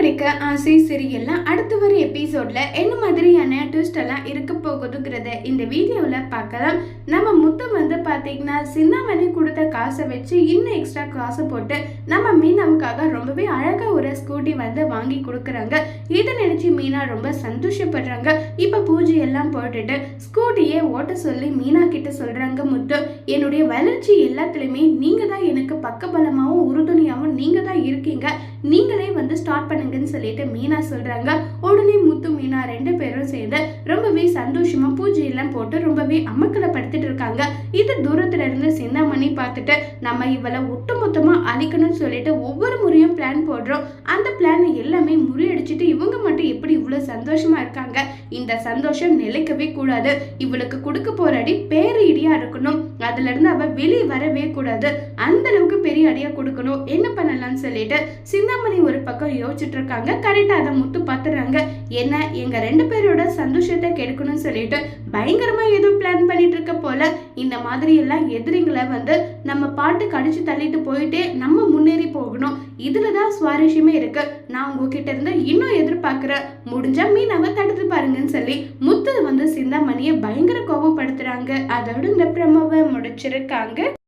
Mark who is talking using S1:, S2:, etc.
S1: கிடைக்க ஆசை சரியல்ல அடுத்து வர எபிசோட்ல என்ன மாதிரியான ட்விஸ்ட் எல்லாம் இருக்க போகுதுங்கிறத இந்த வீடியோவில் பார்க்கலாம். நம்ம முத்து வந்து பார்த்தீங்கன்னா சின்னாமணி கொடுத்த காசை வச்சு இன்னும் எக்ஸ்ட்ரா காசை போட்டு நம்ம மீனாவுக்காக ரொம்பவே அழகாக ஒரு ஸ்கூட்டி வந்து வாங்கி கொடுக்குறாங்க. இதை நினச்சி மீனா ரொம்ப சந்தோஷப்படுறாங்க. இப்போ பூஜை எல்லாம் போட்டுட்டு ஸ்கூட்டியே ஓட்ட சொல்லி மீனா கிட்ட சொல்கிறாங்க முத்து என்னுடைய வளர்ச்சி எல்லாத்துலேயுமே நீங்கள் தான் எனக்கு பக்கபலமாகவும் உறுதுணையாகவும் நீங்கள் தான் இருக்கீங்க. நீங்கள் வந்து ஸ்டார்ட் பண்ணுங்கன்னு சொல்லிட்டு மீனா சொல்றாங்க. உடனே முத்து மீனா ரெண்டு பேரும் சேர்ந்து ரொம்பவே சந்தோஷமா பூஜை எல்லாம் போட்டு ரொம்பவே அமக்கலப்படுத்தி நீண்ட தூரத்துல இருந்து சிந்தாமணி பார்த்துட்டு நம்ம இவளை ஒட்டுமொத்தமா அழிக்கணும்னு சொல்லிட்டு ஒவ்வொரு முறையும் பிளான் போடுறோம். அந்த பிளான் எல்லாமே முறியடிச்சிட்டு இவங்க மட்டும் எப்படி இவ்வளவு சந்தோஷமா இருக்காங்க? இந்த சந்தோஷம் நிலைக்கவே கூடாது. இவளுக்கு கொடுக்க போற அடி பேரு இடியா இருக்கணும். அதுல இருந்து அவ வெளியே வரவே கூடாது. அந்த அளவுக்கு பெரிய அடியா கொடுக்கணும். என்ன பண்ணலாம்னு சொல்லிட்டு சிந்தாமணி ஒரு பக்கம் யோசிச்சுட்டு இருக்காங்க. கரெக்டா அதை முத்து பாத்துறாங்க. என்ன எங்க ரெண்டு பேரோட சந்தோஷத்தை கெடுக்கணும்னு சொல்லிட்டு பயங்கரமா ஏதோ பிளான் பண்ணிட்டு இருக்க போல. இந்த மாதிரி எல்லாம் எதிரிங்களை வந்து நம்ம பாட்டு கடிச்சு தள்ளிட்டு போயிட்டே நம்ம முன்னேறி போகணும். இதுலதான் சுவாரஸ்யமே இருக்கு. நான் உங்ககிட்ட இருந்து இன்னும் எதிர்பார்க்கிறேன் முடிஞ்ச மீனாவை தடுத்து பாருங்கன்னு சொல்லி முத்து வந்து சிந்தாமணியை பயங்கர கோபப்படுத்துறாங்க அதோட இந்த பிரமவை முடிச்சிருக்காங்க.